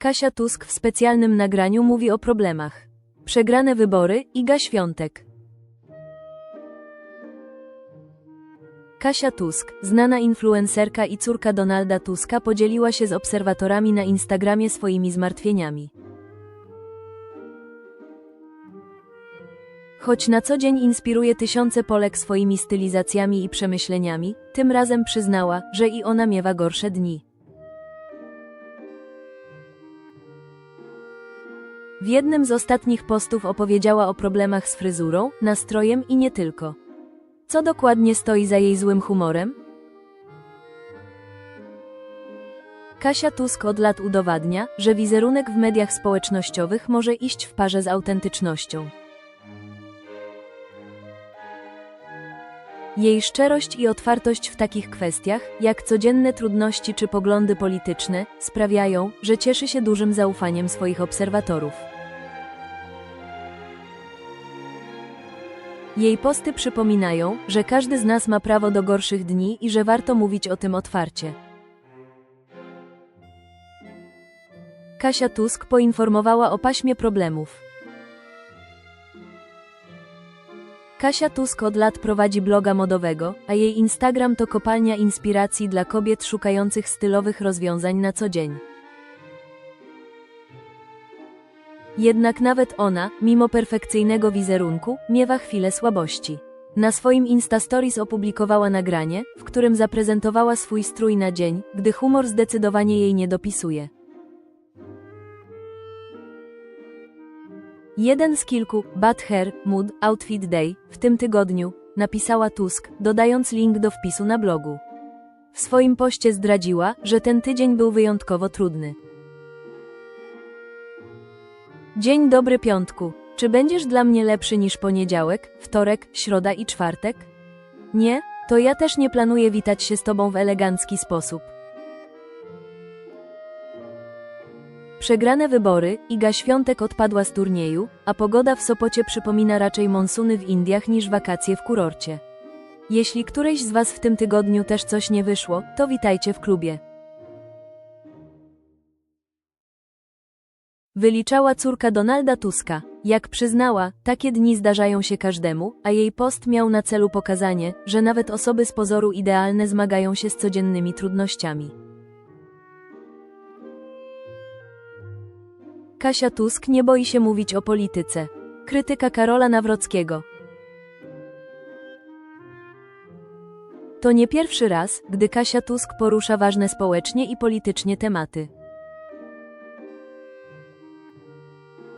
Kasia Tusk w specjalnym nagraniu mówi o problemach. Przegrane wybory, Iga Świątek. Kasia Tusk, znana influencerka i córka Donalda Tuska podzieliła się z obserwatorami na Instagramie swoimi zmartwieniami. Choć na co dzień inspiruje tysiące Polek swoimi stylizacjami i przemyśleniami, tym razem przyznała, że i ona miewa gorsze dni. W jednym z ostatnich postów opowiedziała o problemach z fryzurą, nastrojem i nie tylko. Co dokładnie stoi za jej złym humorem? Kasia Tusk od lat udowadnia, że wizerunek w mediach społecznościowych może iść w parze z autentycznością. Jej szczerość i otwartość w takich kwestiach, jak codzienne trudności czy poglądy polityczne, sprawiają, że cieszy się dużym zaufaniem swoich obserwatorów. Jej posty przypominają, że każdy z nas ma prawo do gorszych dni i że warto mówić o tym otwarcie. Kasia Tusk poinformowała o paśmie problemów. Kasia Tusk od lat prowadzi bloga modowego, a jej Instagram to kopalnia inspiracji dla kobiet szukających stylowych rozwiązań na co dzień. Jednak nawet ona, mimo perfekcyjnego wizerunku, miewa chwilę słabości. Na swoim Instastories opublikowała nagranie, w którym zaprezentowała swój strój na dzień, gdy humor zdecydowanie jej nie dopisuje. Jeden z kilku, Bad Hair, Mood, Outfit Day, w tym tygodniu, napisała Tusk, dodając link do wpisu na blogu. W swoim poście zdradziła, że ten tydzień był wyjątkowo trudny. Dzień dobry piątku. Czy będziesz dla mnie lepszy niż poniedziałek, wtorek, środa i czwartek? Nie? To ja też nie planuję witać się z tobą w elegancki sposób. Przegrane wybory, Iga Świątek odpadła z turnieju, a pogoda w Sopocie przypomina raczej monsuny w Indiach niż wakacje w kurorcie. Jeśli któreś z Was w tym tygodniu też coś nie wyszło, to witajcie w klubie. Wyliczała córka Donalda Tuska. Jak przyznała, takie dni zdarzają się każdemu, a jej post miał na celu pokazanie, że nawet osoby z pozoru idealne zmagają się z codziennymi trudnościami. Kasia Tusk nie boi się mówić o polityce. Krytyka Karola Nawrockiego. To nie pierwszy raz, gdy Kasia Tusk porusza ważne społecznie i politycznie tematy.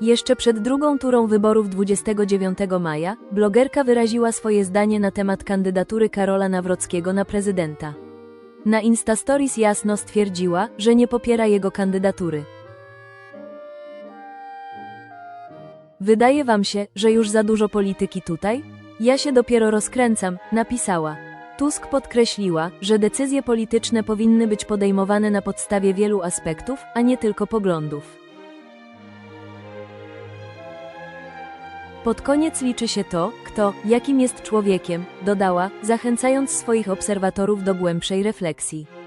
Jeszcze przed drugą turą wyborów 29 maja, blogerka wyraziła swoje zdanie na temat kandydatury Karola Nawrockiego na prezydenta. Na Instastories jasno stwierdziła, że nie popiera jego kandydatury. Wydaje wam się, że już za dużo polityki tutaj? Ja się dopiero rozkręcam, napisała. Tusk podkreśliła, że decyzje polityczne powinny być podejmowane na podstawie wielu aspektów, a nie tylko poglądów. Pod koniec liczy się to, kto, jakim jest człowiekiem, dodała, zachęcając swoich obserwatorów do głębszej refleksji.